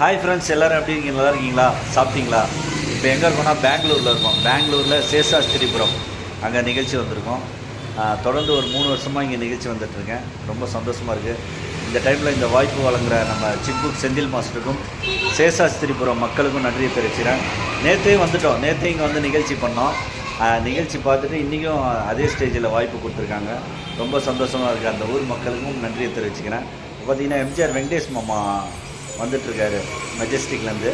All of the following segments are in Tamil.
ஹாய் ஃப்ரெண்ட்ஸ் எல்லோரும் எப்படி இருக்கீங்க? நல்லா இருக்கீங்களா? சாப்பிட்டீங்களா? இப்போ எங்கே இருக்கோம்னா பெங்களூரில் இருக்கோம். பெங்களூரில் சேஷாஸ்திரிபுரம் அங்கே நிகழ்ச்சி வந்திருக்கோம். தொடர்ந்து ஒரு மூணு வருஷமாக இங்கே நிகழ்ச்சி வந்துட்டுருக்கேன். ரொம்ப சந்தோஷமாக இருக்குது இந்த டைமில் இந்த வாய்ப்பு வழங்குற நம்ம சிக்புக் செந்தில் மாஸ்டருக்கும் சேஷாஸ்திரிபுரம் மக்களுக்கும் நன்றியை தெரிவிக்கிறேன் நேற்றே வந்துட்டோம். நேற்றே இங்கே வந்து நிகழ்ச்சி பண்ணோம். நிகழ்ச்சி பார்த்துட்டு இன்றைக்கும் அதே ஸ்டேஜில் வாய்ப்பு கொடுத்துருக்காங்க. ரொம்ப சந்தோஷமாக இருக்குது அந்த ஊர் மக்களுக்கும் நன்றியை தெரிவிச்சுக்கிறேன். பார்த்தீங்கன்னா எம்ஜிஆர் வெங்கடேஷ் மாமா வந்துட்டுருக்காரு. மெஜஸ்டிக்லேருந்து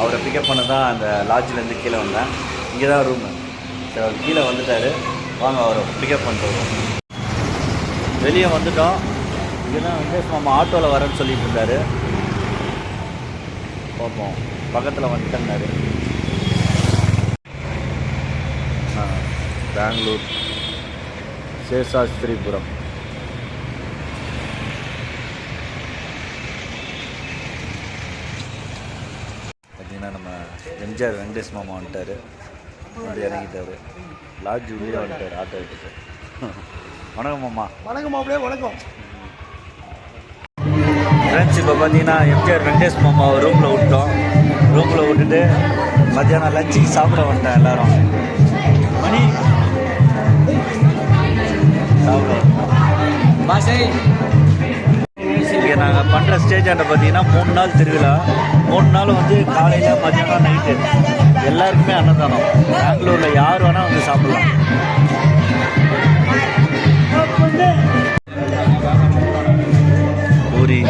அவரை பிக்கப் பண்ண தான் அந்த லாட்ஜ்லேருந்து கீழே வந்தேன். இங்கே தான் ரூமு சரி அவர் கீழே வந்துட்டார். வாங்க அவரை பிக்கப் பண்ணிட்டு வருவோம். வெளியே வந்துட்டோம். இங்கே தான் வெங்கடேஷ் மாமா ஆட்டோவில் வரேன்னு சொல்லிட்டு இருந்தார். பார்ப்போம். பக்கத்தில் வந்துட்டேன்னாரு பெங்களூர். சேஷாஸ்திரிபுரம் பார்த்தீங்கன்னா நம்ம எம்ஜிஆர் வெங்கடேஷ் மாமா வந்துட்டார். வந்து இறங்கிட்டாரு. லாட்ஜ் உள்ளே வந்துட்டார் ஆட்டோ எடுத்துட்டு. வணக்கம் மாமா. வணக்கம் மாப்பிளே வணக்கம். ஃப்ரெண்ட்ஸ் இப்போ பார்த்தீங்கன்னா எம்ஜிஆர் வெங்கடேஷ் மாமா ரூமில் விட்டோம். ரூமில் விட்டுட்டு மத்தியானம் லஞ்சுக்கு சாப்பிட வந்துட்டேன் எல்லாரும். மணி. சாப்பிட பாசை இங்கே நாங்கள் பண்ணுற ஸ்டேஜாண்ட பார்த்தீங்கன்னா மூணு நாள் திருவிழா. மூணு நாள் வந்து காலையில் மதியானம் நைட்டு எல்லாருக்குமே அன்னதானம். பெங்களூரில் யார் வேணால் வந்து சாப்பிடலாம். பூரி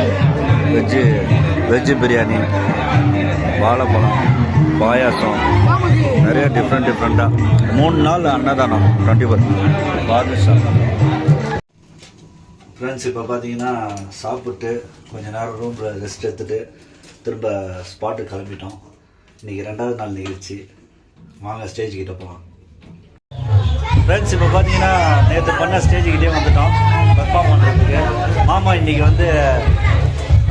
வெஜ்ஜு வெஜ்ஜு பிரியாணி வாழைப்பழம் பாயாசம் நிறைய டிஃப்ரெண்ட் டிஃப்ரெண்ட்டாக மூணு நாள் அன்னதானம் டுவெண்ட்டி ஃபோர் பாதுஷா. ஃப்ரெண்ட்ஸ் இப்போ பார்த்தீங்கன்னா சாப்பிட்டு கொஞ்ச நேரம் ரூமில் ரெஸ்ட் எடுத்துகிட்டு திரும்ப ஸ்பாட்டு கிளம்பிட்டோம். இன்றைக்கி ரெண்டாவது நாள் நிகழ்ச்சி. வாங்க ஸ்டேஜ் கிட்ட போகலாம் ஃப்ரெண்ட்ஸ் இப்போ பார்த்தீங்கன்னா நேற்று பண்ண ஸ்டேஜுக்கிட்டே வந்துட்டோம். பெர்ஃபார்ம் பண்ணுறதுக்கு மாமா இன்றைக்கி வந்து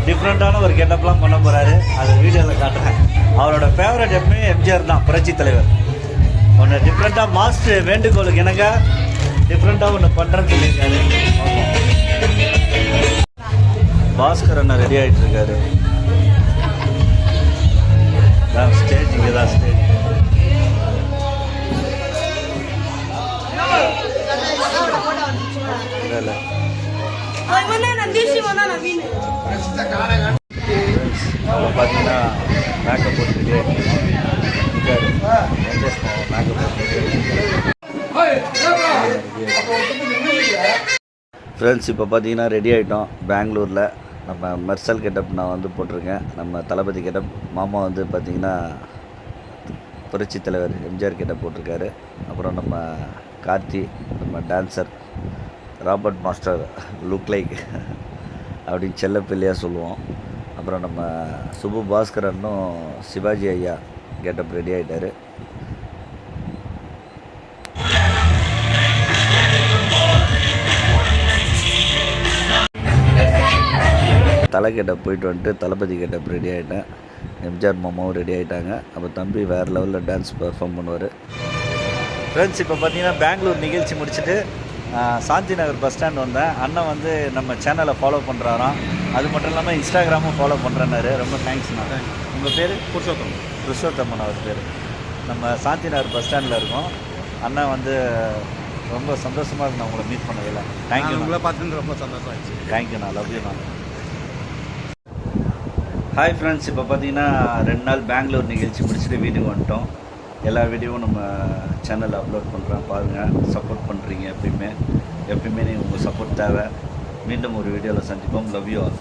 டிஃப்ரெண்ட்டான ஒரு கெட்டப்லாம் பண்ண போகிறாரு அதை வீடியோவில் காட்டுறேன். அவரோட ஃபேவரட் எப்பவுமே எம்ஜிஆர் தான் புரட்சி தலைவர். ஒன்று டிஃப்ரெண்ட்டாக மாஸ்டர் வேண்டுகோளுக்கு எனக்கு டிஃப்ரெண்ட்டாக ஒன்று பண்ணுறேன்னு சொல்லியிருக்காரு பாஸ்கர் அண்ணா ரெடி ஆகிட்டு இருக்காரு. ஸ்டேஜ் இங்கே தான் ஸ்டேஜ் இல்லை Mana nandishi மேக்கப் போட்டு அவங்க பார்த்தீங்கன்னா மேக்கப் போட்டுட்டு மேக்கப் ஃப்ரெண்ட்ஸ் இப்போ பார்த்தீங்கன்னா ரெடி ஆகிட்டோம் பெங்களூரில் நம்ம மெர்சல் கெட்டப் நான் வந்து போட்டிருக்கேன். நம்ம தளபதி கெட்டப் மாமா வந்து பார்த்தீங்கன்னா புரட்சி தலைவர் எம்ஜிஆர் கெட்டப் போட்டிருக்காரு. அப்புறம் நம்ம கார்த்தி நம்ம dancer Robert master look like அப்படின்னு செல்ல பிள்ளையாக சொல்லுவோம். அப்புறம் நம்ம சுபு பாஸ்கரனும் சிவாஜி ஐயா கெட்டப் ரெடி ஆகிட்டார் தலை கெட்டப் போயிட்டு வந்துட்டு தளபதி கெட்டப் ரெடி ஆகிட்டேன் எம்ஜிஆர் மாமாவும் ரெடி ஆகிட்டாங்க அப்போ தம்பி வேறு லெவலில் டான்ஸ் பெர்ஃபார்ம் பண்ணுவார். ஃப்ரெண்ட்ஸ் இப்போ பார்த்தீங்கன்னா பெங்களூர் நிகழ்ச்சி முடிச்சுட்டு சாந்தி நகர் பஸ் ஸ்டாண்ட் வந்தேன். அண்ணன் வந்து நம்ம சேனலை ஃபாலோ பண்ணுறாராம் அது மட்டும் இல்லாமல் இன்ஸ்டாகிராமும் ஃபாலோ பண்ணுறேன்னாரு ரொம்ப தேங்க்ஸ்ண்ணா உங்கள் பேர்? புருஷோத்தம். புருஷோத்தம்மன் அவர் பேர். நம்ம சாந்தி நகர் பஸ் ஸ்டாண்டில் இருக்கோம். அண்ணன் வந்து ரொம்ப சந்தோஷமாக இருக்கு நான் உங்களை மீட் பண்ணதில்லை தேங்க்யூ உங்களை பார்த்துட்டு ரொம்ப சந்தோஷம் ஆயிடுச்சு. தேங்க்யூண்ணா லவ் யூண்ணா ஹாய் ஃப்ரெண்ட்ஸ் இப்போ பார்த்தீங்கன்னா ரெண்டு நாள் பெங்களூர் நிகழ்ச்சி முடிச்சுட்டு வீட்டுக்கு வந்துட்டோம். எல்லா வீடியோவும் நம்ம சேனலில் அப்லோட் பண்ணுறோம் பாருங்கள் சப்போர்ட் பண்ணுறீங்க எப்பயுமே. எப்பயுமே நீங்கள் உங்கள் சப்போர்ட் தேவை. மீண்டும் ஒரு வீடியோவில் சந்திப்போம். Love you all